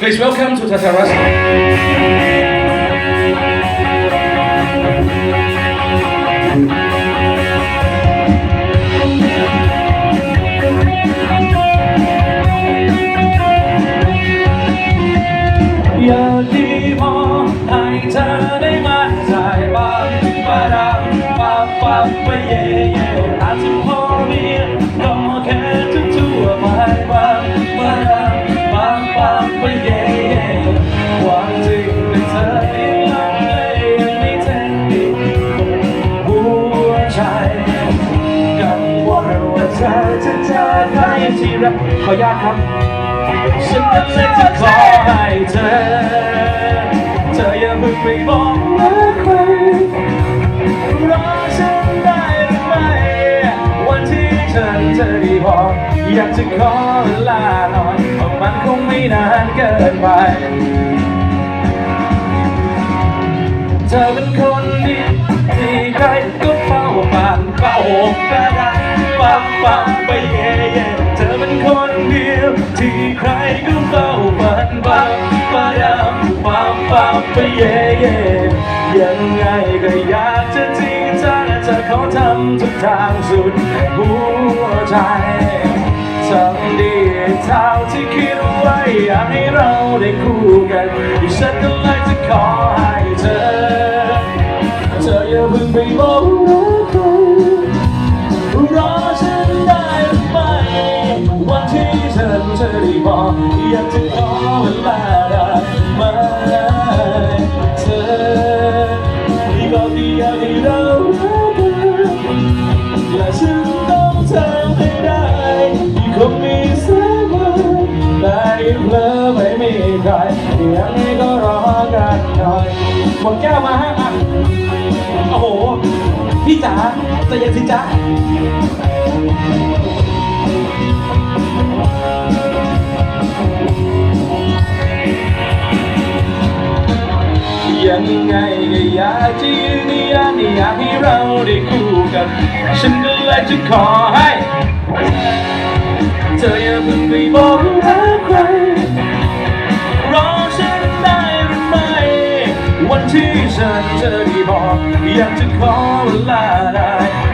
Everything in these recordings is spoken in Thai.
Please welcome to Tataras. อย จะเจอใครที่รักขออนุญาตครับ ฉันก็เลยจะขอให้เธอ เธออย่าเพิ่งไปบอกรักใครรอฉันได้หรือไม่ วันที่ฉันจะได้บอก อยากจะขอเวลาหน่อยเพราะมันคงไม่นานเกินไปเธอเป็นคนดีที่ใครก็เฝ้าฝันเฝ้ากกระดาปับปับไปเย่เย่เธอเป็นคนเดียว ที่ใครก็เฝ้าฝันปับปะดำปับปับไปเย่เย่ยังไงก็อยากจะจริงจังจะขอทำทุกทางสุดหัวใจทำดีเท่าที่คิดไว้อยากให้เราได้คู่กันฉันก็เลยจะขอให้เธอ อยากจะขอเวลาได้ไหมเธอที่บอกที่อยากให้เรารักกันและฉันต้องทำให้ได้ที่คงมีสักวันได้เพลอไม่มีใครยังไงก็รอกันหน่อยหมดแก้วมาฮะอะโอ้โหพี่จ๋าใจเย็นสิจ๊ะ ยังไงก็อยากจะยืนยันอยากให้เราได้คู่กัน ฉันก็เลยจะขอให้เธออย่าเพิ่งไปบอกรักใครรอฉันได้หรือไม่วันที่ฉันจะได้บอกอยากจะขอเวลาได้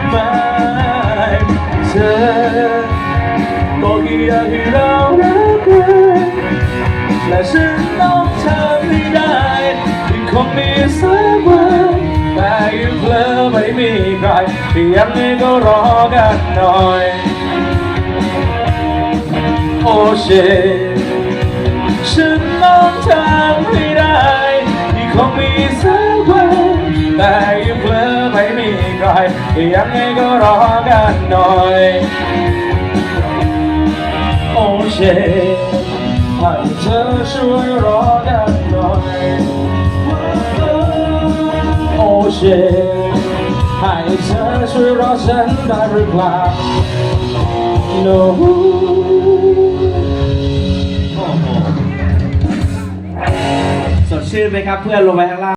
ไหมเธอบอกอยากให้เรารักกันและฉันต้อง คงมีสักวันแต่ยังเพลอไม่มีใครยังไงก็รอกันหน่อย โอเชฉันต้องทำให้ได้ที่คงมีสักวันแต่ยังเพลอไม่มีใครยังไงก็รอกันหน่อย โอเชให้เธอช่วยรอกันหน่อย เชให้เธอช่วยรอฉันได้หรือเปล่า No สดชื่นไหมครับเพื่อนลงไปข้างล่าง